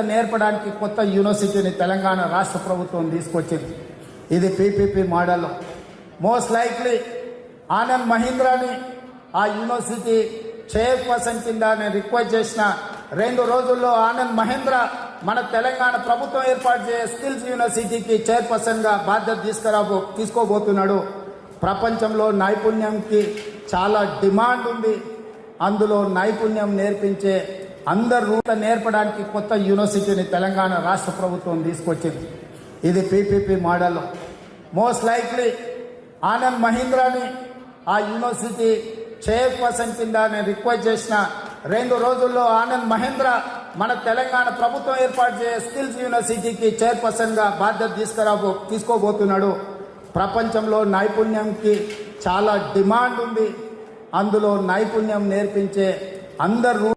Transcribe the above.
నేర్పడానికి కొత్త యూనివర్సిటీని తెలంగాణ రాష్ట్ర ప్రభుత్వం తీసుకొచ్చింది. ఇది PPP model. Most likely Anand మహీంద్రాని ఆ యూనివర్సిటీ చైర్పర్సన్ కింద నేను రిక్వెస్ట్ చేసిన రెండు రోజుల్లో ఆనంద్ మహేంద్ర మన తెలంగాణ ప్రభుత్వం ఏర్పాటు చేసే స్కిల్స్ యూనివర్సిటీకి చైర్పర్సన్గా బాధ్యత తీసుకురాబో తీసుకోబోతున్నాడు. ప్రపంచంలో నైపుణ్యంకి చాలా డిమాండ్ ఉంది. అందులో నైపుణ్యం నేర్పించే అందరు రూట నేర్పడానికి కొత్త యూనివర్సిటీని తెలంగాణ రాష్ట్ర ప్రభుత్వం తీసుకొచ్చింది. ఇది PPP model. Most likely Anand మహీంద్రాని ఆ యూనివర్సిటీ చైర్పర్సన్ కింద నేను రిక్వెస్ట్ చేసిన రెండు రోజుల్లో ఆనంద్ మహేంద్ర మన తెలంగాణ ప్రభుత్వం ఏర్పాటు చేసే స్కిల్స్ యూనివర్సిటీకి చైర్పర్సన్గా బాధ్యత తీసుకురాబో తీసుకోబోతున్నాడు. ప్రపంచంలో నైపుణ్యంకి చాలా డిమాండ్ ఉంది. అందులో నైపుణ్యం నేర్పించే అందరు